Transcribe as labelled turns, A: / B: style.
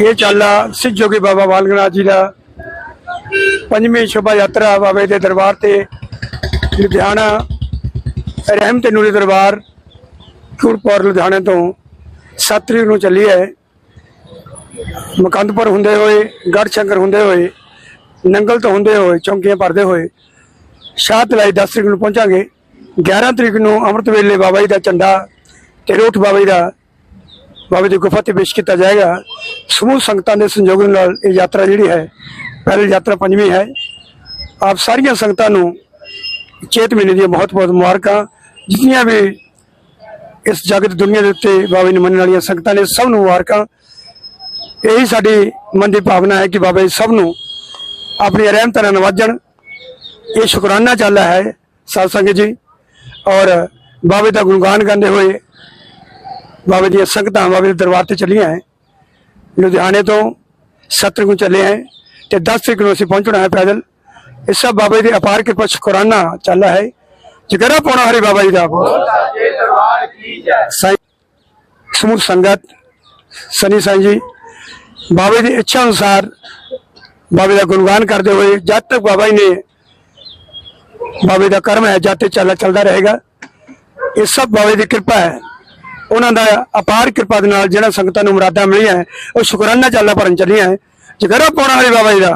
A: ਇਹ ਚਾਲਾ ਸਿੱਖ ਜੋਗੀ ਬਾਬਾ ਬਾਲਗਨਾਥ ਜੀ ਦਾ ਪੰਜਵੀਂ ਸ਼ੋਭਾ ਯਾਤਰਾ ਬਾਬੇ ਦੇ ਦਰਬਾਰ ਤੇ ਲੁਧਿਆਣਾ ਰਹਿਮਤ ਨੂਰੀ ਦਰਬਾਰ ਕੁਰਪੁਰ ਲੁਧਿਆਣੇ ਤੋਂ 7 ਤਰੀਕ ਨੂੰ ਚੱਲੀ ਹੈ। ਮਕੰਦਪੁਰ ਹੁੰਦੇ ਹੋਏ ਗੜ ਸ਼ੰਕਰ ਹੁੰਦੇ ਹੋਏ, ਨੰਗਲ ਤੋਂ ਹੁੰਦੇ ਹੋਏ, ਚੌਂਕੀਆਂ ਭਰਦੇ ਹੋਏ ਸ਼ਾਹਤ ਤਲਾਈ 10 ਤਰੀਕ ਨੂੰ ਪਹੁੰਚਾਂਗੇ। 11 ਤਰੀਕ ਨੂੰ ਅੰਮ੍ਰਿਤ ਵੇਲੇ ਬਾਬਾ ਜੀ ਦਾ ਝੰਡਾ ਤੇ ਰੋਠ ਬਾਬਾ ਜੀ ਦਾ ਬਾਬੇ ਦੀ ਗੁਫਾ ਤੇ ਪੇਸ਼ ਕੀਤਾ ਜਾਏਗਾ। ਸਮੂਹ ਸੰਗਤਾਂ ਦੇ ਸੰਯੋਗ ਨਾਲ ਇਹ ਯਾਤਰਾ ਜਿਹੜੀ ਹੈ ਪਹਿਲੀ ਯਾਤਰਾ ਪੰਜਵੀਂ ਹੈ। ਆਪ ਸਾਰੀਆਂ ਸੰਗਤਾਂ ਨੂੰ ਚੇਤ ਮਹੀਨੇ ਦੀਆਂ ਬਹੁਤ ਬਹੁਤ ਮੁਬਾਰਕਾਂ। ਜਿੰਨੀਆਂ ਵੀ ਇਸ ਜਗਤ ਦੁਨੀਆ ਦੇ ਉੱਤੇ ਬਾਬੇ ਨੂੰ ਮੰਨਣ ਵਾਲੀਆਂ ਸੰਗਤਾਂ ਨੇ ਸਭ ਨੂੰ ਮੁਬਾਰਕਾਂ। ਇਹੀ ਸਾਡੀ ਮਨ ਦੀ ਭਾਵਨਾ ਹੈ ਕਿ ਬਾਬਾ ਜੀ ਸਭ ਨੂੰ ਆਪਣੀ ਰਹਿਮਤਾਂ ਨਾਲ ਨਵਾਜਣ। ਇਹ ਸ਼ੁਕਰਾਨਾ ਚਾਲਾ ਹੈ ਸਾਧ ਸੰਗਤ ਜੀ। ਔਰ ਬਾਬੇ ਦਾ ਗੁਣਗਾਨ ਗਾਉਂਦੇ ਹੋਏ ਬਾਬੇ ਦੀਆਂ ਸੰਗਤਾਂ ਬਾਬੇ ਦੇ ਦਰਬਾਰ ਤੇ ਚੱਲੀਆਂ ਹੈ। ਲੁਧਿਆਣੇ ਤੋਂ ਸੱਤਰ ਨੂੰ ਚੱਲੇ ਹੈ ਤੇ 10 ਤਰੀਕ ਨੂੰ ਅਸੀਂ ਪਹੁੰਚਣਾ ਹੈ ਪੈਦਲ। ਇਹ ਸਭ ਬਾਬੇ ਦੀ ਅਪਾਰ ਕਿਰਪਾ ਸ਼ੁਕਰਾਨਾ ਚਾਲਾ ਹੈ। ਜਗਰਾ ਪਾਉਣਾ ਹਰੇ ਬਾਬਾ ਜੀ ਦਾ। ਸਾਈਂ ਸਮੂਹ ਸੰਗਤ, ਸਨੀ ਸਾਈਂ ਜੀ, ਬਾਬੇ ਦੀ ਇੱਛਾ ਅਨੁਸਾਰ ਬਾਬੇ ਦਾ ਗੁਣਗਾਨ ਕਰਦੇ ਹੋਏ ਜਦ ਤੱਕ ਬਾਬਾ ਜੀ ਨੇ ਬਾਬੇ ਦਾ ਕਰਮ ਹੈ, ਜਦ ਤੱਕ ਚੱਲਦਾ ਚੱਲਦਾ ਰਹੇਗਾ। ਇਹ ਸਭ ਬਾਬੇ ਦੀ ਕਿਰਪਾ ਹੈ। ਉਹਨਾਂ ਦਾ ਅਪਾਰ ਕਿਰਪਾ ਦੇ ਨਾਲ ਜਿਹੜਾ ਸੰਗਤਾਂ ਨੂੰ ਮੁਰਾਦਾਂ ਮਿਲੀਆਂ ਉਹ ਸ਼ੁਕਰਾਨਾ ਚਾਲਾ ਭਰਨ ਚੱਲੀਆਂ ਜਗਰਾ ਪਾਉਣਾ ਹਰੇ ਬਾਬਾ ਜੀ ਦਾ।